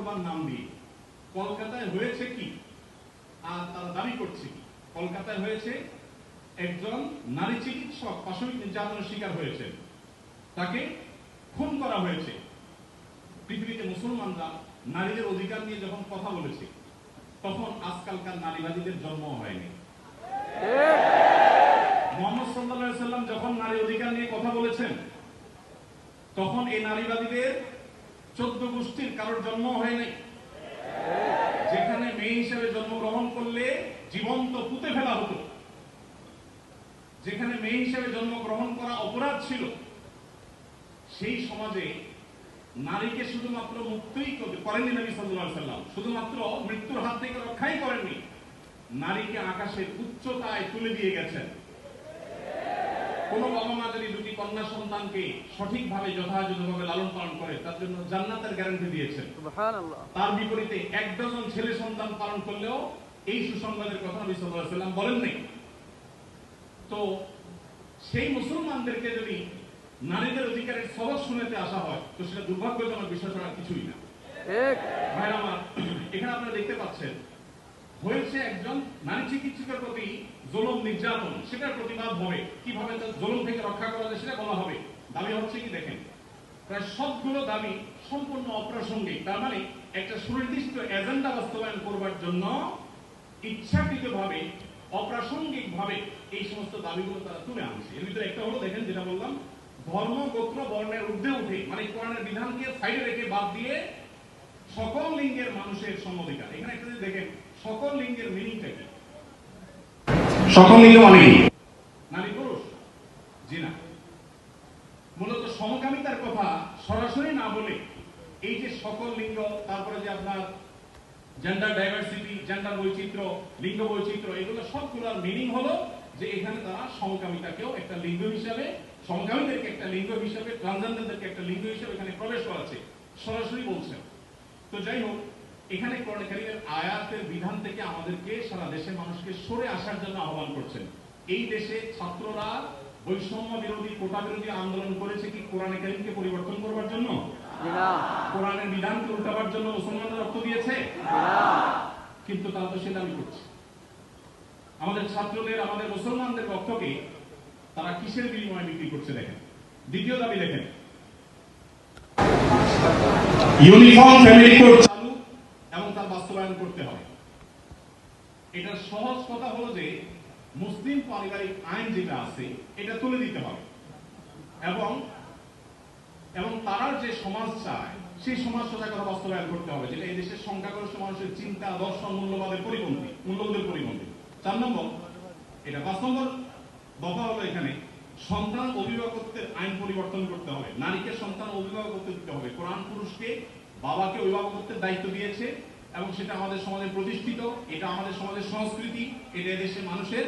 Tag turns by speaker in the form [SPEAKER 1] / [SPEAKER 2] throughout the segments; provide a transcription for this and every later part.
[SPEAKER 1] করবার নাম দিয়ে। কলকাতায় হয়েছে কি? আর তারা দাবি করছে কি? কলকাতায় হয়েছে একজন নারী চিকিৎসক পাশবিক নির্যাতনের শিকার হয়েছেন। তাকে খুন করা হয়েছে। পৃথিবীতে মুসলমানরা নারীদের অধিকার নিয়ে যখন কথা বলেছে, তখন আজকালকার নারীবাদীদের জন্ম হয়নি। মোহাম্মদ সাল্লাল্লাহু সাল্লাম যখন নারী অধিকার নিয়ে কথা বলেছেন, তখন এই নারীবাদীদের চোদ্দ গোষ্ঠীর কারোর জন্ম হয় নাই। যেখানে মেয়ে হিসেবে জন্মগ্রহণ করলে জীবন্ত পুঁতে ফেলা হতো। যেখানে মেয়ে হিসেবে জন্মগ্রহণ করা অপরাধ ছিল, সেই সমাজে নারীকে শুধুমাত্র মুক্তই করেননি নবী আলাইহি সাল্লাম। শুধুমাত্র মৃত্যুর হাত থেকে রক্ষাই করেননি। নারীকে আকাশের উচ্চতায় তুলে দিয়ে গেছেন। কোন বাবা মা যদি দুটি কন্যা সন্তানকে সঠিকভাবে যথাযথভাবে লালন পালন করে তার জন্য জান্নাতের গ্যারান্টি দিয়েছেন। তার বিপরীতে এক ডজন ছেলে সন্তান পালন করলেও এই সুসংবাদের কথা নবী সাল্লাম বলেন নাই। তো সেই মুসলমানদেরকে যদি নারীদের অধিকারের সহজ শুনেতে আসা হয় তো সেটা দুর্ভাগ্যজনক বিষয় ছাড়া কিছুই না। ভাইরা আমার এখানে আপনারা দেখতে পাচ্ছেন হয়েছে একজন নারী চিকিৎসকের প্রতি জুলুম, নির্যাতন, সেটার প্রতিবাদ হবে। কীভাবে তার জুলুম থেকে রক্ষা করা যায় সেটা বলা হবে। দাবি হচ্ছে কি দেখেন, প্রায় সবগুলো দাবি সম্পূর্ণ অপ্রাসঙ্গিক। তার মানে একটা সুনির্দিষ্ট এজেন্ডা বাস্তবায়ন করবার জন্য ইচ্ছাকৃতভাবে অপ্রাসঙ্গিক ভাবে এই সমস্ত দাবিগুলো তারা তুলে আনছে। এর ভিতরে একটা হলো দেখেন, যেটা বললাম, ধর্ম, গোত্র, বর্ণের ঊর্ধ্বে উঠে মানে কোরআনের বিধানকে সাইডে রেখে বাদ দিয়ে সকল লিঙ্গের মানুষের সমধিকার। এখানে একটা দেখেন সকল লিঙ্গের মিনিংটা কি? সকল লিঙ্গ মানে নারী পুরুষ? জি না। মূলত সমকামিতার কথা সরাসরি না বলে এই যে সকল লিঙ্গ, তারপরে যে আপনার জেন্ডার ডাইভার্সিটি জেন্ডার বৈচিত্র্য, লিঙ্গ বৈচিত্র্য, এগুলো সবগুলোর মিনিং হলো যে এখানে তারা সমকামিতাকেও একটা লিঙ্গ হিসাবে সমকামীদেরকে একটা লিঙ্গ হিসাবে ট্রান্সজেন্ডারদেরকে একটা লিঙ্গ হিসাবে এখানে প্রবেশ করাচ্ছে সরাসরি বলছেন। তো যাই হোক এখানে কোরআন কারীমের আয়াতের বিধান থেকে আমাদেরকে সারা দেশের মানুষকে সরে আসার জন্য আহ্বান করছেন। এই দেশে ছাত্ররা বৈষম্য বিরোধী কোটা বিরোধী আন্দোলন করেছে কি কোরআন কারীমকে পরিবর্তন করবার জন্য? কোরআনের বিধানকে উল্টাবার জন্য মুসলমানরা রক্ত দিয়েছে? কিন্তু তারা তো সে দাবি করছে। আমাদের ছাত্রদের আমাদের মুসলমানদের রক্তকে তারা কিসের বিনিময়ে বিক্রি করছে দেখেন? দ্বিতীয় দাবি দেখেন। ইউনিফর্ম ফ্যামিলি কোড বাস্তবায়ন করতে হবে। এটার সহজ কথা হলো যে, মুসলিম পারিবারিক আইন যেটা আছে, এটা তুলে দিতে হবে। এবং এবং তারা যে সমাজ চায়, সেই সমাজ কথা বাস্তবায়ন করতে হবে, যেটা এই দেশের সংখ্যাগরিষ্ঠ মানুষের চিন্তা, দর্শন, মূল্যবাদের পরিপন্থী, মূল্যবোধের পরিপন্থী। চার নম্বর, এটা পাঁচ নম্বর দফা হলো এখানে, সন্তান অভিভাবকত্বের আইন পরিবর্তন করতে হবে। নারীকে সন্তান অভিভাবকত্ব দিতে হবে। কোরআন পুরুষকে বাবাকে অভিভাবকত্বের দায়িত্ব দিয়েছে এবং সেটা আমাদের সমাজে প্রতিষ্ঠিত, এটা আমাদের সমাজের সংস্কৃতি, এটা এদেশের মানুষের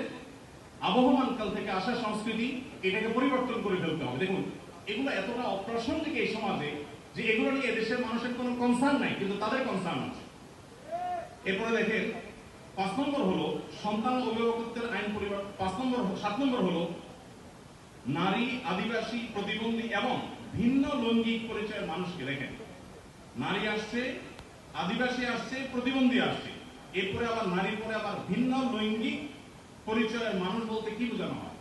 [SPEAKER 1] আবহমান কাল থেকে আসা সংস্কৃতি, এটাকে পরিবর্তন করে ফেলতে হবে। দেখুন, এগুলো এতটা অপ্রাসঙ্গিক এই সমাজে যে এগুলো নিয়ে এদেশের মানুষের কোনো কনসার্ন নাই, কিন্তু তাদের কনসার্ন আছে। এরপরে দেখেন, পাঁচ নম্বর হলো, সন্তান অভিভাবকত্বের আইন পরিবর্তন পাঁচ নম্বর সাত নম্বর হলো, নারী আদিবাসী প্রতিবন্ধী এবং ভিন্ন লৈঙ্গিক পরিচয়ের মানুষকে দেখেন। নারী আসছে আদিবাসী আসছে প্রতিবন্ধী আসছে। এরপরে আবার নারীর পরে আবার ভিন্ন লৈঙ্গিক পরিচয়ের মানুষ বলতে কি বোঝানো হয়?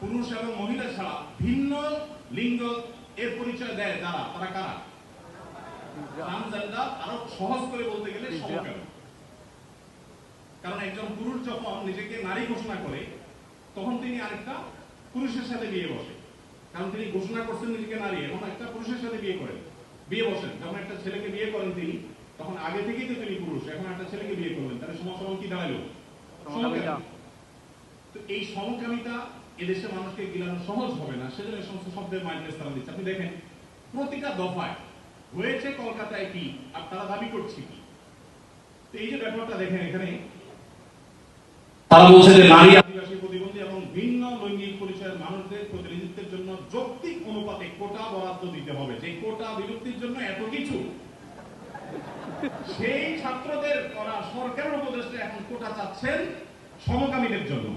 [SPEAKER 1] পুরুষ এবং মহিলা ছাড়া ভিন্ন লিঙ্গ এর পরিচয় দেয় যারা? তারা কারা? ট্রান্সজেন্ডার আরও সহজ করে বলতে গেলে সমকামী। কারণ একজন পুরুষ যখন নিজেকে নারী ঘোষণা করে তখন তিনি আরেকটা পুরুষের সাথে বিয়ে বসে। কারণ তিনি ঘোষণা করছেন নিজেকে নারী এখন একটা পুরুষের সাথে বিয়ে করেন। বিয়ে বসেন। যখন একটা ছেলেকে বিয়ে করেন তিনি তখন আগে থেকেই তো তিনি পুরুষ এখন একটা ছেলেকে বিয়ে করলেন। তাহলে সমস্যা কি দাঁড়াল? তো এই সমকামিতা এদেশের মানুষকে গিলানো সহজ হবে না সেজন্য এই সমস্ত শব্দের মাইন্ডেস তারা দিচ্ছে। আপনি দেখেন প্রতিটা দফায় হয়েছে কলকাতায় কি আর তারা দাবি করছে কি? তো এই যে ব্যাপারটা দেখেন এখানে তারা বলছে যে নারী আদিবাসী প্রতিবন্ধী এবং ভিন্ন লৈঙ্গিক পরিচয়ের মানুষদের প্রতিনিধিত্বের জন্য যৌক্তিক অনুপাতে কোটা বরাদ্দ দিতে হবে। যে কোটা বিলুপ্তির জন্য এত কিছু, সেই ছাত্রদের করা সরকারের উপদেষ্টা এখন কোটা চাচ্ছেন সমকামীদের জন্য।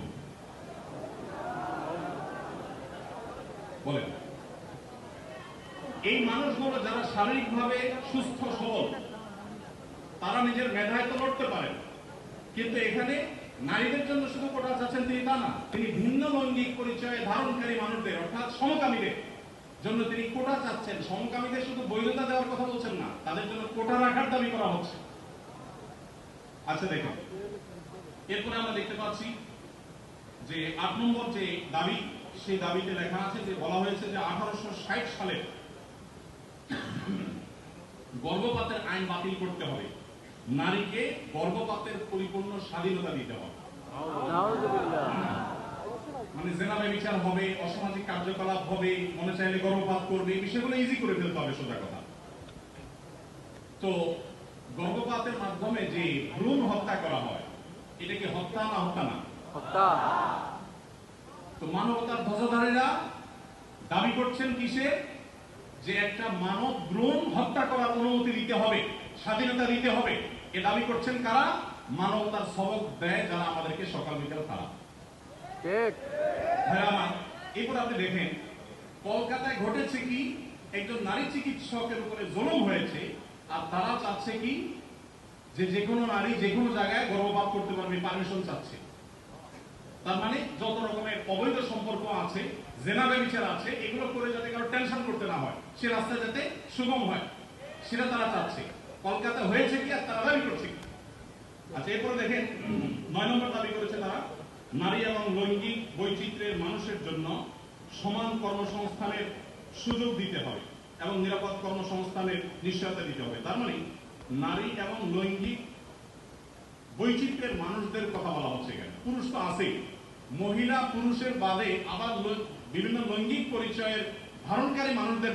[SPEAKER 1] বলেন, এই মানুষগুলো যারা শারীরিকভাবে সুস্থ সবল, তারা নিজের মেধায় তো লড়তে পারেন, কিন্তু এখানে নারীদের জন্য শুধু কোটা চাচ্ছেন তিনি তা না, তিনি ভিন্ন লৈঙ্গিক পরিচয় ধারণকারী মানুষদের, অর্থাৎ সমকামীদের জন্য তিনি কোটা চাচ্ছেন। সমকামীদের শুধু বৈধতা দেওয়ার কথা বলছেন না, তাদের জন্য কোটা রাখার দাবি করা হচ্ছে। আচ্ছা দেখুন। এরপরে আমরা দেখতে পাচ্ছি যে আট নম্বর যে দাবি, সেই দাবিতে লেখা আছে যে, বলা হয়েছে যে আঠারোশো ষাট সালে গর্ভপাতের আইন বাতিল করতে হবে। নারীকে গর্ভপাতের পরিপূর্ণ স্বাধীনতা দিতে হবে। মানে জেনাবে বিচার হবে অসামাজিক কার্যকলাপ হবে মনে চাইলে গর্ভপাত করবে এই বিষয়গুলো ইজি করে ফেলতে হবে সোজা কথা। তো গর্ভপাতের মাধ্যমে যে ভ্রূণ হত্যা করা হয় এটা কি হত্যা না হত্যা না?
[SPEAKER 2] হত্যা।
[SPEAKER 1] তো মানবতার ধ্বজাধারীরা দাবি করছেন কিসে? যে একটা মানব ভ্রূণ হত্যা করার অনুমতি দিতে হবে। স্বাধীনতা দিতে হবে। এ দাবি করছেন কারা? মানবতার সবক দেয় যারা আমাদেরকে সকাল বিকাল তারা এরপর আপনি দেখেন কলকাতায় ঘটেছে কি? একজন নারী চিকিৎসকের উপরে জুলুম হয়েছে আর তারা চাচ্ছে কি? যে যে কোনো নারী যে কোনো জায়গায় গর্ভপাত করতে পারবে পারমিশন চাচ্ছে। তার মানে যত রকমের অবৈধ সম্পর্ক আছে জেনাবে বিচার আছে এগুলো করে যাতে কারও টেনশন করতে না হয় সে রাস্তা যাতে সুগম হয় সেটা তারা চাচ্ছে। কলকাতা হয়েছে কি আর তারা দাবি করছে আচ্ছা এরপরে দেখেন, নয় নম্বর দাবি করেছে তারা, নারী এবং লৈঙ্গিক বৈচিত্র্যের মানুষের জন্য সমান কর্মসংস্থানের সুযোগ দিতে হবে এবং নিরাপদ কর্মসংস্থানের নিশ্চয়তা দিতে হবে। তার মানে নারী এবং লৈঙ্গিক বৈচিত্র্যের মানুষদের কথা বলা হচ্ছে এখানে। পুরুষ তো আছেই মহিলা পুরুষের বাদে আবার বিভিন্ন লৈঙ্গিক পরিচয়ের ধারণকারী মানুষদের